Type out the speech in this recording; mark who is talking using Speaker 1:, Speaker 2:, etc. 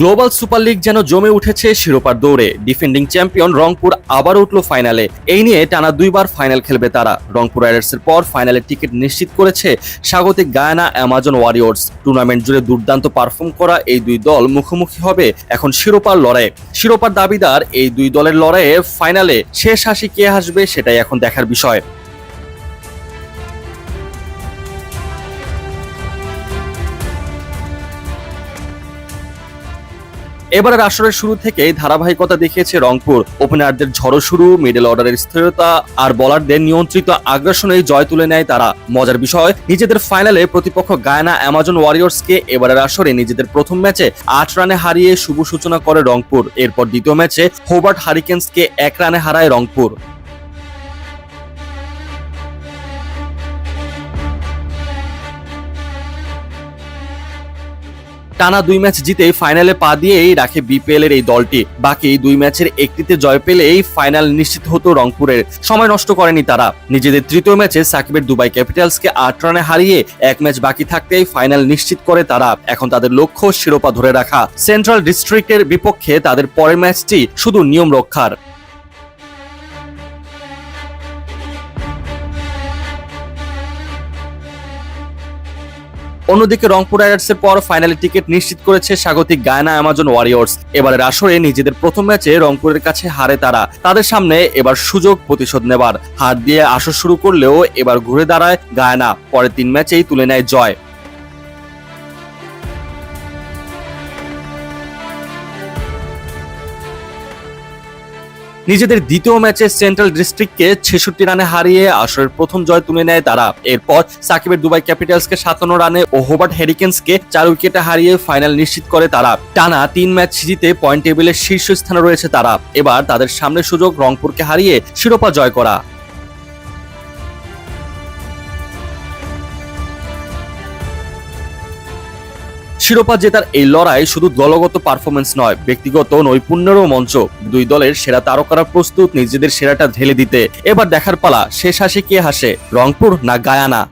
Speaker 1: Global super league যেন জমে উঠেছে শিরোপার দৌড়ে। ডিফেন্ডিং চ্যাম্পিয়ন রংপুর আবার উঠল ফাইনালে। এই নিয়ে টানা দুইবার ফাইনাল খেলবে তারা। রংপুর রাইডার্সের পর ফাইনালের টিকিট নিশ্চিত করেছে স্বাগতিক গায়ানা অ্যামাজন ওয়ারিয়র্স। টুর্নামেন্ট জুড়ে দুর্দান্ত পারফর্ম করা এই দুই দল মুখোমুখি হবে এখন শিরোপার লড়াইয়ে। শিরোপার দাবিদার এই দুই দলের লড়াইয়ে ফাইনালে শেষ হাসি কে হাসবে সেটাই এখন দেখার বিষয়। এবারের আসরের শুরু থেকেই ধারাবাহিকতা দেখিয়েছে রংপুর। ওপেনারদের ঝড়ো শুরু মিডল অর্ডারের স্থিরতা আর বলারদের নিয়ন্ত্রিত আগ্রাসনেই জয় তুলে নেয় তারা। মজার বিষয়, নিজেদের ফাইনালে প্রতিপক্ষ গায়না অ্যামাজন ওয়ারিয়র্সকে এবারের আসরে নিজেদের প্রথম ম্যাচে আট রানে হারিয়ে শুভ সূচনা করে রংপুর। এরপর দ্বিতীয় ম্যাচে হোবার্ট হারিকেন্সকে এক রানে হারায় রংপুর। টানা দুই ম্যাচ জিতেই ফাইনালে পা দিয়েই রাখে বিপিএল এর এই দলটি। বাকি দুই ম্যাচের একটিতে জয় পেলেই ফাইনাল নিশ্চিত হতো রংপুরের। সময় নষ্ট করেনি তারা। নিজেদের তৃতীয় ম্যাচে সাকিবের দুবাই ক্যাপিটালসকে আট রানে হারিয়ে এক ম্যাচ বাকি থাকতেই ফাইনাল নিশ্চিত করে তারা। এখন তাদের লক্ষ্য শিরোপা ধরে রাখা। সেন্ট্রাল ডিস্ট্রিক্টের বিপক্ষে তাদের পরের ম্যাচটি শুধু নিয়ম রক্ষার। অন্যদিকে রংপুর রাইডার্সের পর ফাইনালে টিকিট নিশ্চিত করেছে স্বাগতিক গায়না অ্যামাজন ওয়ারিয়র্স। এবারের আসরে নিজেদের প্রথম ম্যাচে রংপুরের কাছে হারে তারা। তাদের সামনে এবার সুযোগ প্রতিশোধ নেবার। হাত দিয়ে আসর শুরু করলেও এবার ঘুরে দাঁড়ায় গায়না। পরে তিন ম্যাচেই তুলে নেয় জয়। নিজেদের দ্বিতীয় ম্যাচে সেন্ট্রাল ডিস্ট্রিক্টকে ছেষট্টি রানে হারিয়ে আসরের প্রথম জয় তুলে নেয় তারা। এরপর সাকিবের দুবাই ক্যাপিটালসকে সাতান্ন রানে ও হোবার্ট হেরিকেন্সকে চার উইকেটে হারিয়ে ফাইনাল নিশ্চিত করে তারা। টানা তিন ম্যাচ জিতে পয়েন্ট টেবিলের শীর্ষস্থানে রয়েছে তারা। এবার তাদের সামনে সুযোগ রংপুরকে হারিয়ে শিরোপা জয় করা। শিরোপা জেতার এই লড়াই শুধু দলগত পারফরমেন্স নয়, ব্যক্তিগত নৈপুণ্যেরও মঞ্চ। দুই দলের সেরা তারকারা প্রস্তুত, নিজেদের সেরাটা ঢেলে দিতে। এবার দেখার পালা, শেষ হাসি কে হাসে, রংপুর না গায়ানা?